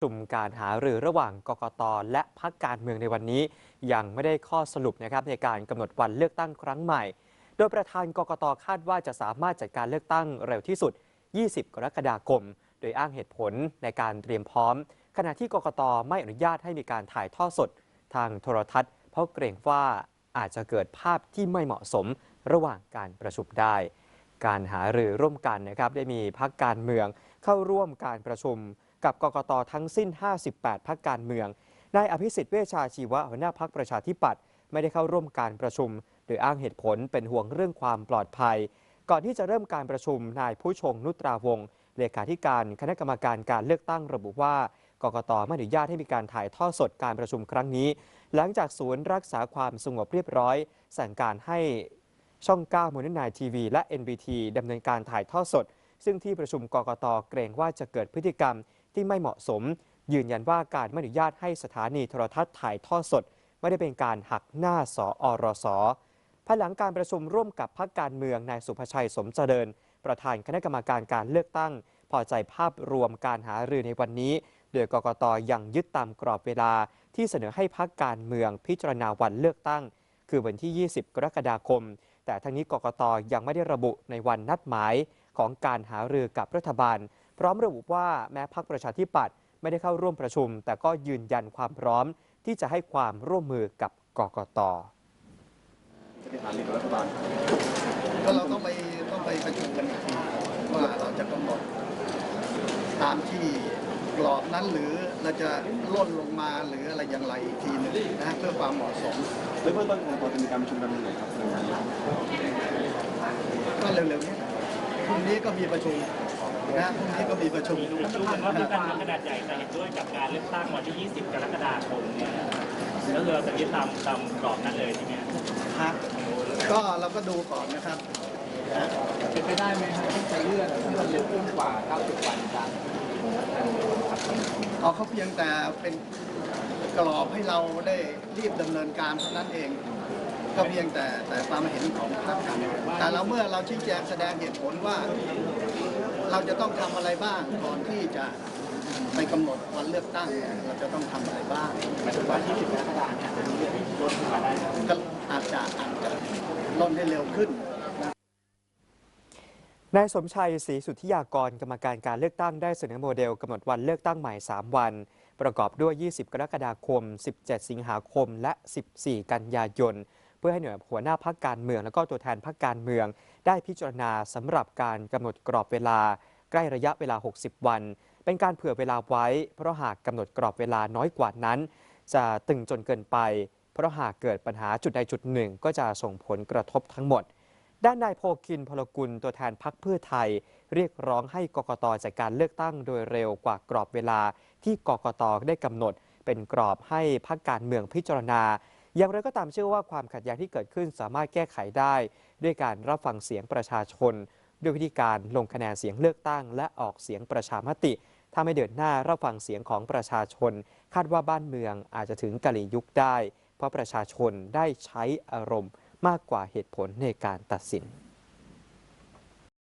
ชุมการหารือระหว่างกกตและพักการเมืองในวันนี้ ยังไม่ได้ข้อสรุปนะครับในการกำหนดวันเลือกตั้งครั้งใหม่ โดยประธานกกตคาดว่าจะสามารถจัดการเลือกตั้งเร็วที่สุด 20 กรกฎาคม โดยอ้างเหตุผลในการเตรียมพร้อม ขณะที่กกตไม่อนุญาตให้มีการถ่ายทอดสด ทางโทรทัศน์ เพราะเกรงว่าอาจจะเกิดภาพที่ไม่เหมาะสมระหว่างการประชุมได้ การหารือร่วมกันนะครับได้มีพักการเมืองเข้าร่วมการประชุม กับกกตทั้งสิ้น 58 พักการเมือง นายอภิสิทธิ์เวชชาชีวะหัวหน้าพักประชาธิปัตย์ไม่ได้เข้าร่วมการประชุม โดยอ้างเหตุผลเป็นห่วงเรื่องความปลอดภัย ก่อนที่จะเริ่มการประชุมนายผู้ชงนุตราวงศ์เลขาธิการคณะกรรมการการเลือกตั้งระบุว่ากกตไม่อนุญาตให้มีการถ่ายทอดสดการประชุมครั้งนี้ หลังจากศูนย์รักษาความสงบเรียบร้อย สั่งการให้ช่อง 9มูลนิธิทีวี และ NBT ดำเนินการถ่ายทอดสด ซึ่งที่ประชุมกกตเกรงว่าจะเกิดพฤติกรรม ที่ไม่เหมาะสม ยืนยันว่าการไม่อนุญาตให้สถานีโทรทัศน์ถ่ายทอดสด ไม่ได้เป็นการหักหน้าสออรสภายหลังการประชุมร่วมกับพรรคการเมืองนายสุภชัยสมเจริญ ประธานคณะกรรมการการเลือกตั้ง พอใจภาพรวมการหารือในวันนี้ โดยกกตยังยึดตามกรอบเวลาที่เสนอให้พรรคการเมืองพิจารณาวันเลือกตั้ง คือวันที่ 20 กรกฎาคม แต่ทั้งนี้กกตยังไม่ได้ระบุในวันนัดหมายของการหารือกับรัฐบาล พร้อมระบุว่าแม้พรรคประชาธิปัตย์ไม่ได้เข้าร่วมประชุม แต่ก็ยืนยันความพร้อมที่จะให้ความร่วมมือกับกกตจะไปหารือกับรัฐบาลก็เราต้องไปต้องไปประชุมกันอีกทีว่าเราจะกำหนดตามที่กรอบนั้นหรือเราจะล่นลงมาหรืออะไรอย่างไรอีกทีหนึงนะฮะเพื่อความเหมาะสมโดยเบื้องต้นกรกตจะมีการประชุมกันวันไหนครับในงานนี้ก็เร็วๆนี้พรุ่งนี้ก็มีประชุม นะพรุ่งนี้ก็มีประชุมดูเหมือนว่าพรรคการเมืองขนาดใหญ่จะเห็นด้วยกับการเลือกตั้งวันที่ 20 กรกฎาคมเนี่ยก็คือเราจะยึดตามตามกรอบนั้นเลยใช่ไหมฮะก็เราก็ดูก่อนนะครับเป็นไปได้ไหมครับที่จะเลื่อนให้มันเร็วขึ้นกว่า 90 วันครับเอาเขาเพียงแต่เป็นกรอบให้เราได้รีบดำเนินการเท่านั้นเอง ก็เพียงแต่แต่ความเห็นของพรรคการเมืองแต่เราเมื่อเราชี้แจงแสดงเหตุผลว่า เราจะต้องทำอะไรบ้างก่อนที่จะไปกำหนดวันเลือกตั้งเนี่ยเราจะต้องทำอะไรบ้างหมายถึงว่าที่10กรกฎาคมเนี่ยจะเลื่อนให้ลดขึ้นมาได้ครับก็อาจจะอาจจะล่นให้เร็วขึ้นนายสมชัยศรีสุทธิยากรกรรมการการเลือกตั้งได้เสนอโมเดลกำหนดวันเลือกตั้งใหม่ 3 วัน ประกอบด้วย 20 กรกฎาคม 17 สิงหาคม และ 14 กันยายน เพื่อให้หน่วยหัวหน้าพักการเมือง และก็ตัวแทนพักการเมือง ได้พิจารณาสำหรับการกำหนดกรอบเวลา ใกล้ระยะเวลา 60 วัน เป็นการเผื่อเวลาไว้ เพราะหากกำหนดกรอบเวลาน้อยกว่านั้น จะตึงจนเกินไป เพราะหากเกิดปัญหาจุดใดจุดหนึ่ง ก็จะส่งผลกระทบทั้งหมด ด้านนายโพคินพลกุลตัวแทนพักเพื่อไทย เรียกร้องให้กกตจัดการเลือกตั้งโดยเร็วกว่ากรอบเวลาที่กกตได้กำหนด เป็นกรอบให้พักการเมืองพิจารณา อย่างไรก็ตามเชื่อว่าความขัดแย้งที่เกิดขึ้นสามารถแก้ไขได้ ด้วยการรับฟังเสียงประชาชน ด้วยวิธีการลงคะแนนเสียงเลือกตั้ง และออกเสียงประชามติถ้าไม่เดินหน้ารับฟังเสียงของประชาชน คาดว่าบ้านเมืองอาจจะถึงกะลียุคได้ เพราะประชาชนได้ใช้อารมณ์มากกว่าเหตุผลในการตัดสิน